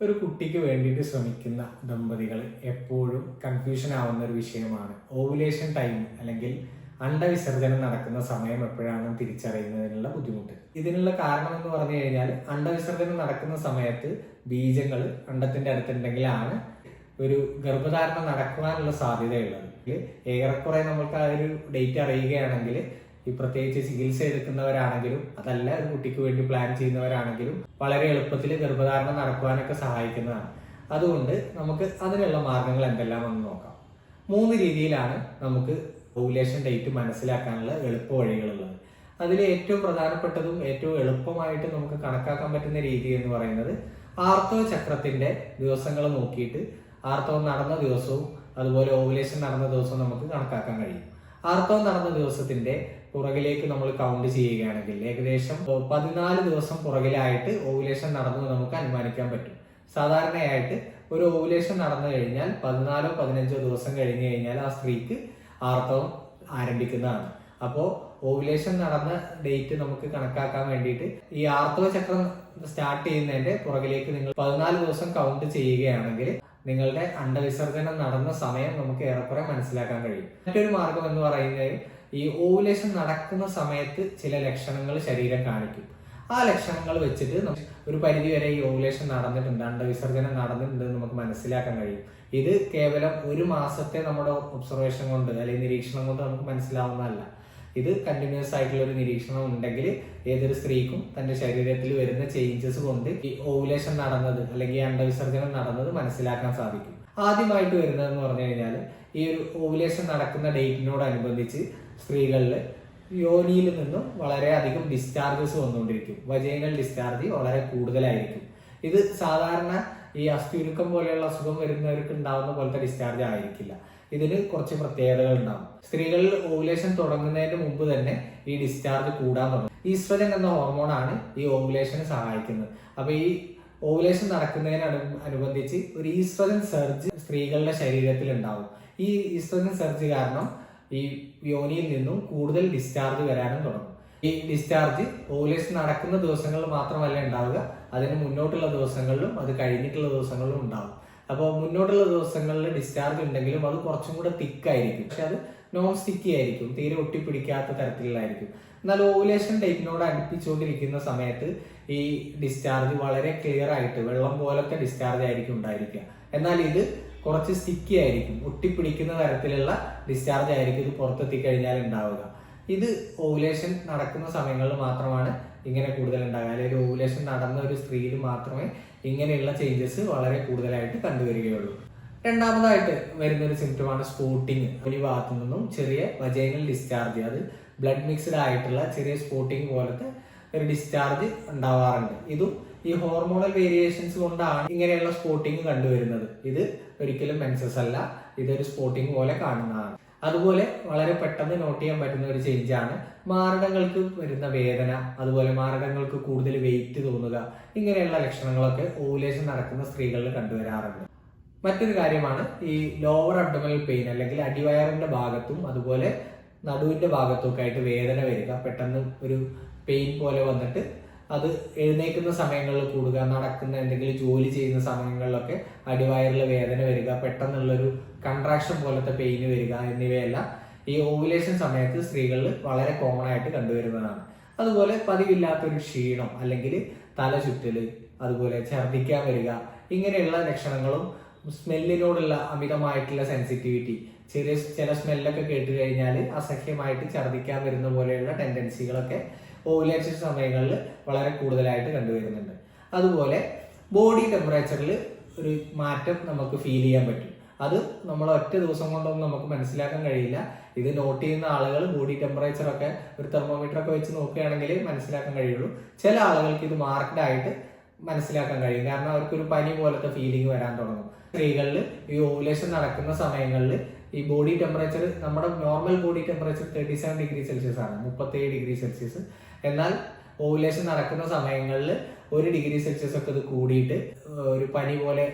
ഒരു കുട്ടിക്ക് വേണ്ടിയിട്ട് ശ്രമിക്കുന്ന ദമ്പതികൾ എപ്പോഴും കൺഫ്യൂഷൻ ആവുന്ന ഒരു വിഷയമാണ്. ഓവുലേഷൻ ടൈം അല്ലെങ്കിൽ അണ്ടവിസർജനം നടക്കുന്ന സമയം എപ്പോഴാണെന്ന് തിരിച്ചറിയുന്നതിനുള്ള ബുദ്ധിമുട്ട്. ഇതിനുള്ള കാരണം എന്ന് പറഞ്ഞു കഴിഞ്ഞാൽ അണ്ടവിസർജനം നടക്കുന്ന സമയത്ത് ബീജങ്ങൾ അണ്ടത്തിന്റെ അടുത്തുണ്ടെങ്കിലാണ് ഒരു ഗർഭധാരണം നടക്കുവാനുള്ള സാധ്യതയുള്ളത്. ഏറെക്കുറെ നമ്മൾക്ക് ആ ഒരു ഡേറ്റ് അറിയുകയാണെങ്കിൽ ഈ പ്രത്യേകിച്ച് ചികിത്സ എടുക്കുന്നവരാണെങ്കിലും അതല്ല ഒരു കുട്ടിക്ക് വേണ്ടി പ്ലാൻ ചെയ്യുന്നവരാണെങ്കിലും വളരെ എളുപ്പത്തിൽ ഗർഭധാരണം നടക്കുവാനൊക്കെ സഹായിക്കുന്നതാണ്. അതുകൊണ്ട് നമുക്ക് അതിനുള്ള മാർഗങ്ങൾ എന്തെല്ലാമെന്ന് നോക്കാം. മൂന്ന് രീതിയിലാണ് നമുക്ക് ഓവുലേഷൻ ഡേറ്റ് മനസ്സിലാക്കാനുള്ള എളുപ്പ വഴികളുള്ളത്. അതിൽ ഏറ്റവും പ്രധാനപ്പെട്ടതും ഏറ്റവും എളുപ്പമായിട്ട് നമുക്ക് കണക്കാക്കാൻ പറ്റുന്ന രീതി എന്ന് പറയുന്നത് ആർത്തവ ചക്രത്തിന്റെ ദിവസങ്ങൾ നോക്കിയിട്ട് ആർത്തവം നടന്ന ദിവസവും അതുപോലെ ഓവുലേഷൻ നടന്ന ദിവസവും നമുക്ക് കണക്കാക്കാൻ കഴിയും. ആർത്തവം നടന്ന ദിവസത്തിന്റെ പുറകിലേക്ക് നമ്മൾ കൗണ്ട് ചെയ്യുകയാണെങ്കിൽ ഏകദേശം പതിനാല് ദിവസം പുറകിലായിട്ട് ഓവുലേഷൻ നടന്നു നമുക്ക് അനുമാനിക്കാൻ പറ്റും. സാധാരണയായിട്ട് ഒരു ഓവുലേഷൻ നടന്നു കഴിഞ്ഞാൽ പതിനാലോ പതിനഞ്ചോ ദിവസം കഴിഞ്ഞു കഴിഞ്ഞാൽ ആ സ്ത്രീക്ക് ആർത്തവം ആരംഭിക്കുന്നതാണ്. അപ്പോൾ ഓവുലേഷൻ നടന്ന ഡേറ്റ് നമുക്ക് കണക്കാക്കാൻ വേണ്ടിയിട്ട് ഈ ആർത്തവ ചക്രം സ്റ്റാർട്ട് ചെയ്യുന്നതിന്റെ പുറകിലേക്ക് നിങ്ങൾ പതിനാല് ദിവസം കൗണ്ട് ചെയ്യുകയാണെങ്കിൽ നിങ്ങളുടെ അണ്ടവിസർജനം നടന്ന സമയം നമുക്ക് ഏറെക്കുറെ മനസ്സിലാക്കാൻ കഴിയും. മറ്റൊരു മാർഗം എന്ന് പറയുന്നത് ഈ ഓവുലേഷൻ നടക്കുന്ന സമയത്ത് ചില ലക്ഷണങ്ങൾ ശരീരം കാണിക്കും. ആ ലക്ഷണങ്ങൾ വെച്ചിട്ട് ഒരു പരിധി വരെ ഈ ഓവുലേഷൻ നടന്നിട്ടുണ്ട് അണ്ടവിസർജനം നടന്നിട്ടുണ്ട് നമുക്ക് മനസ്സിലാക്കാൻ കഴിയും. ഇത് കേവലം ഒരു മാസത്തെ നമ്മുടെ ഒബ്സർവേഷൻ കൊണ്ട് അല്ലെങ്കിൽ നിരീക്ഷണം കൊണ്ട് നമുക്ക് മനസ്സിലാവുന്നതല്ല. ഇത് കണ്ടിന്യൂസ് ആയിട്ടുള്ള ഒരു നിരീക്ഷണം ഉണ്ടെങ്കിൽ ഏതൊരു സ്ത്രീക്കും തന്റെ ശരീരത്തിൽ വരുന്ന ചേഞ്ചസ് കൊണ്ട് ഈ ഓവുലേഷൻ നടന്നത് അല്ലെങ്കിൽ അണ്ടവിസർജനം നടന്നത് മനസ്സിലാക്കാൻ സാധിക്കും. ആദ്യമായിട്ട് വരുന്നതെന്ന് പറഞ്ഞു കഴിഞ്ഞാൽ ഈ ഒരു ഓവുലേഷൻ നടക്കുന്ന ഡേറ്റിനോടനുബന്ധിച്ച് സ്ത്രീകളിൽ യോനിയിൽ നിന്നും വളരെയധികം ഡിസ്ചാർജസ് വന്നുകൊണ്ടിരിക്കും. വജൈനൽ ഡിസ്ചാർജ് വളരെ കൂടുതലായിരിക്കും. ഇത് സാധാരണ ഈ അസ്ഥിയുരുക്കം പോലെയുള്ള അസുഖം വരുന്നവർക്ക് ഉണ്ടാവുന്ന പോലത്തെ ഡിസ്ചാർജ് ആയിരിക്കില്ല. ഇതിന് കുറച്ച് പ്രത്യേകതകൾ ഉണ്ടാകും സ്ത്രീകളിൽ ഓവുലേഷൻ തുടങ്ങുന്നതിന് മുമ്പ് തന്നെ ഈ ഡിസ്ചാർജ് കൂടാൻ തുടങ്ങും. ഈസ്ട്രജൻ എന്ന ഹോർമോണാണ് ഈ ഓവുലേഷന് സഹായിക്കുന്നത്. അപ്പൊ ഈ ഓവുലേഷൻ നടക്കുന്നതിന് അനുബന്ധിച്ച് ഒരു ഈസ്ട്രജൻ സർജ് സ്ത്രീകളുടെ ശരീരത്തിൽ ഉണ്ടാവും. ഈ ഈസ്ട്രജൻ സർജ് കാരണം ഈ യോനിയിൽ നിന്നും കൂടുതൽ ഡിസ്ചാർജ് വരാനും തുടങ്ങും. ഈ ഡിസ്ചാർജ് ഓവുലേഷൻ നടക്കുന്ന ദിവസങ്ങളിൽ മാത്രമല്ല ഉണ്ടാവുക അതിന് മുന്നോട്ടുള്ള ദിവസങ്ങളിലും അത് കഴിഞ്ഞിട്ടുള്ള ദിവസങ്ങളിലും ഉണ്ടാവും. അപ്പോൾ മുന്നോട്ടുള്ള ദിവസങ്ങളിൽ ഡിസ്ചാർജ് ഉണ്ടെങ്കിലും അത് കുറച്ചും കൂടെ തിക്കായിരിക്കും പക്ഷെ അത് നോൺ സ്റ്റിക്കി ആയിരിക്കും. തീരെ ഒട്ടിപ്പിടിക്കാത്ത തരത്തിലുള്ളതായിരിക്കും. എന്നാൽ ഓവുലേഷൻ ടൈപ്പിനോട് അടുപ്പിച്ചുകൊണ്ടിരിക്കുന്ന സമയത്ത് ഈ ഡിസ്ചാർജ് വളരെ ക്ലിയർ ആയിട്ട് വെള്ളം പോലത്തെ ഡിസ്ചാർജ് ആയിരിക്കും ഉണ്ടായിരിക്കുക. എന്നാൽ ഇത് കുറച്ച് സ്റ്റിക്കി ആയിരിക്കും. ഒട്ടിപ്പിടിക്കുന്ന തരത്തിലുള്ള ഡിസ്ചാർജ് ആയിരിക്കും ഇത് പുറത്തെത്തി കഴിഞ്ഞാൽ ഉണ്ടാവുക. ഇത് ഓവുലേഷൻ നടക്കുന്ന സമയങ്ങളിൽ മാത്രമാണ് ഇങ്ങനെ കൂടുതൽ ഉണ്ടാകുക അല്ലെങ്കിൽ ഓവുലേഷൻ നടന്ന ഒരു സ്ത്രീയിൽ മാത്രമേ ഇങ്ങനെയുള്ള ചേഞ്ചസ് വളരെ കൂടുതലായിട്ട് കണ്ടുവരികയുള്ളൂ. രണ്ടാമതായിട്ട് വരുന്ന ഒരു സിംറ്റമാണ് സ്പോട്ടിങ് ഒരു ഭാഗത്തു നിന്നും ചെറിയ വജൈനൽ ഡിസ്ചാർജ് അത് ബ്ലഡ് മിക്സ്ഡ് ആയിട്ടുള്ള ചെറിയ സ്പോട്ടിങ് പോലത്തെ ഒരു ഡിസ്ചാർജ് ഉണ്ടാവാറുണ്ട്. ഇതും ഈ ഹോർമോണൽ വേരിയേഷൻസ് കൊണ്ടാണ് ഇങ്ങനെയുള്ള സ്പോട്ടിങ് കണ്ടുവരുന്നത്. ഇത് ഒരിക്കലും മെൻസസ് അല്ല. ഇതൊരു സ്പോട്ടിങ് പോലെ കാണുന്നതാണ്. അതുപോലെ വളരെ പെട്ടെന്ന് നോട്ട് ചെയ്യാൻ പറ്റുന്ന ഒരു ചേഞ്ച് ആണ്. മാരടങ്ങൾക്ക് വരുന്ന വേദന അതുപോലെ മാരടങ്ങൾക്ക് കൂടുതൽ വെയിറ്റ് തോന്നുക ഇങ്ങനെയുള്ള ലക്ഷണങ്ങളൊക്കെ ഓവുലേഷൻ നടക്കുന്ന സ്ത്രീകളിൽ കണ്ടുവരാറുണ്ട്. മറ്റൊരു കാര്യമാണ് ഈ ലോവർ അബ്ഡമൽ പെയിൻ അല്ലെങ്കിൽ അടിവയറിന്റെ ഭാഗത്തും അതുപോലെ നടുവിന്റെ ഭാഗത്തും ഒക്കെ ആയിട്ട് വേദന വരിക. പെട്ടെന്ന് ഒരു പെയിൻ പോലെ വന്നിട്ട് അത് എഴുന്നേക്കുന്ന സമയങ്ങളിൽ കൂടുക നടക്കുന്ന എന്തെങ്കിലും ജോലി ചെയ്യുന്ന സമയങ്ങളിലൊക്കെ അടിവയറിൽ വേദന വരിക പെട്ടെന്നുള്ളൊരു കൺട്രാക്ഷൻ പോലത്തെ പെയിന് വരിക എന്നിവയെല്ലാം ഈ ഓവുലേഷൻ സമയത്ത് സ്ത്രീകളിൽ വളരെ കോമൺ ആയിട്ട് കണ്ടുവരുന്നതാണ്. അതുപോലെ പതിവില്ലാത്തൊരു ക്ഷീണം അല്ലെങ്കിൽ തല ചുറ്റൽ അതുപോലെ ഛർദ്ദിക്കാൻ വരിക ഇങ്ങനെയുള്ള ലക്ഷണങ്ങളും സ്മെല്ലിനോടുള്ള അമിതമായിട്ടുള്ള സെൻസിറ്റിവിറ്റി ചെറിയ ചില സ്മെല്ലൊക്കെ കേട്ട് കഴിഞ്ഞാൽ അസഹ്യമായിട്ട് ഛർദ്ദിക്കാൻ വരുന്ന പോലെയുള്ള ടെൻഡൻസികളൊക്കെ ഓവുലേഷൻ സമയങ്ങളിൽ വളരെ കൂടുതലായിട്ട് കണ്ടുവരുന്നുണ്ട്. അതുപോലെ ബോഡി ടെമ്പറേച്ചറിൽ ഒരു മാറ്റം നമുക്ക് ഫീൽ ചെയ്യാൻ പറ്റും. അത് നമ്മൾ ഒറ്റ ദിവസം കൊണ്ടൊന്നും നമുക്ക് മനസ്സിലാക്കാൻ കഴിയില്ല. ഇത് നോട്ട് ചെയ്യുന്ന ആളുകൾ ബോഡി ടെമ്പറേച്ചർ ഒക്കെ ഒരു തെർമോമീറ്റർ ഒക്കെ വെച്ച് നോക്കുകയാണെങ്കിൽ മനസ്സിലാക്കാൻ കഴിയുള്ളൂ. ചില ആളുകൾക്ക് ഇത് മാർക്ക്ഡ് ആയിട്ട് മനസ്സിലാക്കാൻ കഴിയും. കാരണം അവർക്ക് ഒരു പനി പോലത്തെ ഫീലിംഗ് വരാൻ തുടങ്ങും. സ്ത്രീകളിൽ ഈ ഓവുലേഷൻ നടക്കുന്ന സമയങ്ങളിൽ ഈ ബോഡി ടെമ്പറേച്ചർ നമ്മുടെ normal body temperature thirty seven degree Celsius ആണ്. മുപ്പത്തേഴ് ഡിഗ്രി സെൽഷ്യസ് എന്നാൽ ഓവുലേഷൻ നടക്കുന്ന സമയങ്ങളിൽ ഒരു ഡിഗ്രി സെൽഷ്യസ് ഒക്കെ ഇത് കൂടിയിട്ട് ഒരു പനി പോലെ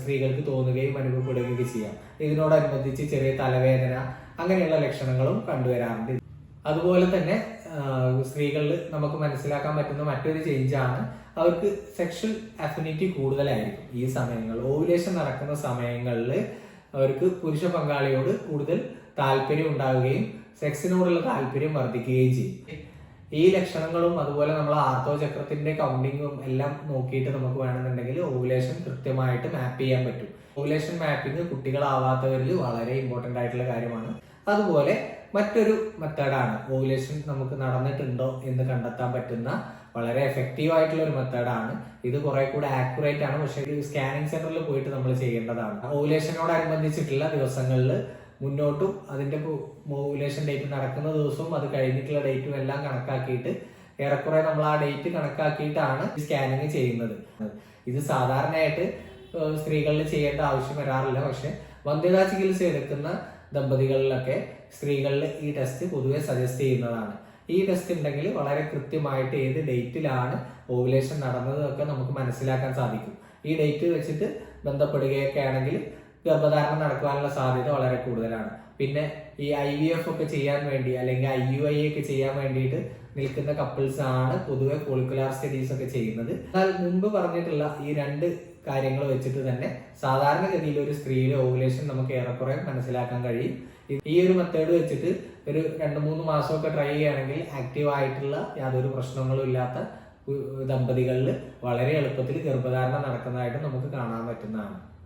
സ്ത്രീകൾക്ക് തോന്നുകയും അനുഭവപ്പെടുകയും ചെയ്യാം. ഇതിനോടനുബന്ധിച്ച് ചെറിയ തലവേദന അങ്ങനെയുള്ള ലക്ഷണങ്ങളും കണ്ടുവരാറുണ്ട്. അതുപോലെ തന്നെ സ്ത്രീകളിൽ നമുക്ക് മനസ്സിലാക്കാൻ പറ്റുന്ന മറ്റൊരു ചേഞ്ചാണ് അവർക്ക് സെക്ഷൽ അഫിനിറ്റി കൂടുതലായിരിക്കും. ഈ സമയങ്ങളിൽ ഓവുലേഷൻ നടക്കുന്ന സമയങ്ങളിൽ അവർക്ക് പുരുഷ പങ്കാളിയോട് കൂടുതൽ താല്പര്യം ഉണ്ടാവുകയും സെക്സിനോടുള്ള താല്പര്യം വർദ്ധിക്കുകയും ചെയ്യും. ഈ ലക്ഷണങ്ങളും അതുപോലെ നമ്മൾ ആർത്തവ ചക്രത്തിന്റെ കൗണ്ടിങ്ങും എല്ലാം നോക്കിയിട്ട് നമുക്ക് വേണമെന്നുണ്ടെങ്കിൽ ഓവുലേഷൻ കൃത്യമായിട്ട് മാപ്പ് ചെയ്യാൻ പറ്റും. ഓവുലേഷൻ മാപ്പിംഗ് കുട്ടികളാവാത്തവരിൽ വളരെ ഇമ്പോർട്ടന്റ് ആയിട്ടുള്ള കാര്യമാണ്. അതുപോലെ മറ്റൊരു മെത്തേഡാണ്. ഓവുലേഷൻ നമുക്ക് നടന്നിട്ടുണ്ടോ എന്ന് കണ്ടെത്താൻ പറ്റുന്ന വളരെ എഫക്റ്റീവ് ആയിട്ടുള്ള ഒരു മെത്തേഡാണ്. ഇത് കുറെ കൂടെ ആക്യുറേറ്റ് ആണ്. പക്ഷേ സ്കാനിങ് സെന്ററിൽ പോയിട്ട് നമ്മൾ ചെയ്യേണ്ടതാണ്. ഓവുലേഷനോടനുബന്ധിച്ചിട്ടുള്ള ദിവസങ്ങളിൽ മുന്നോട്ടും അതിന്റെ മോവുലേഷൻ ഡേറ്റ് നടക്കുന്ന ദിവസവും അത് കഴിഞ്ഞിട്ടുള്ള ഡേറ്റും എല്ലാം കണക്കാക്കിയിട്ട് ഏറെക്കുറെ നമ്മൾ ആ ഡേറ്റ് കണക്കാക്കിയിട്ടാണ് സ്കാനിങ് ചെയ്യുന്നത്. ഇത് സാധാരണയായിട്ട് സ്ത്രീകളിൽ ചെയ്യേണ്ട ആവശ്യം വരാറില്ല. പക്ഷെ വന്ധ്യതാ ചികിത്സ എടുക്കുന്ന ദമ്പതികളിലൊക്കെ സ്ത്രീകളിൽ ഈ ടെസ്റ്റ് പൊതുവെ സജസ്റ്റ് ചെയ്യുന്നതാണ്. ഈ ടെസ്റ്റ് ഉണ്ടെങ്കിൽ വളരെ കൃത്യമായിട്ട് ഏത് ഡേറ്റിലാണ് ഓവുലേഷൻ നടന്നതൊക്കെ നമുക്ക് മനസ്സിലാക്കാൻ സാധിക്കും. ഈ ഡേറ്റ് വെച്ചിട്ട് ബന്ധപ്പെടുകയൊക്കെ ആണെങ്കിൽ ഗർഭധാരണം നടക്കുവാനുള്ള സാധ്യത വളരെ കൂടുതലാണ്. പിന്നെ ഈ ഐ വി എഫ് ഒക്കെ ചെയ്യാൻ വേണ്ടി അല്ലെങ്കിൽ ഐ യു ഐ ഒക്കെ ചെയ്യാൻ വേണ്ടിയിട്ട് നിൽക്കുന്ന കപ്പിൾസ് ആണ് പൊതുവെ കോളിക്കുലാർ സ്റ്റഡീസ് ഒക്കെ ചെയ്യുന്നത്. എന്നാൽ മുമ്പ് പറഞ്ഞിട്ടുള്ള ഈ രണ്ട് കാര്യങ്ങൾ വെച്ചിട്ട് തന്നെ സാധാരണഗതിയിൽ ഒരു സ്ത്രീയിലെ ഓവുലേഷൻ നമുക്ക് ഏറെക്കുറെ മനസ്സിലാക്കാൻ കഴിയും. ഈ ഒരു മെത്തേഡ് വെച്ചിട്ട് ഒരു രണ്ട് മൂന്ന് മാസമൊക്കെ ട്രൈ ചെയ്യുകയാണെങ്കിൽ ആക്റ്റീവ് ആയിട്ടുള്ള യാതൊരു പ്രശ്നങ്ങളും ഇല്ലാത്ത ദമ്പതികളിൽ വളരെ എളുപ്പത്തിൽ ഗർഭധാരണം നടക്കുന്നതായിട്ട് നമുക്ക് കാണാൻ പറ്റുന്നതാണ്.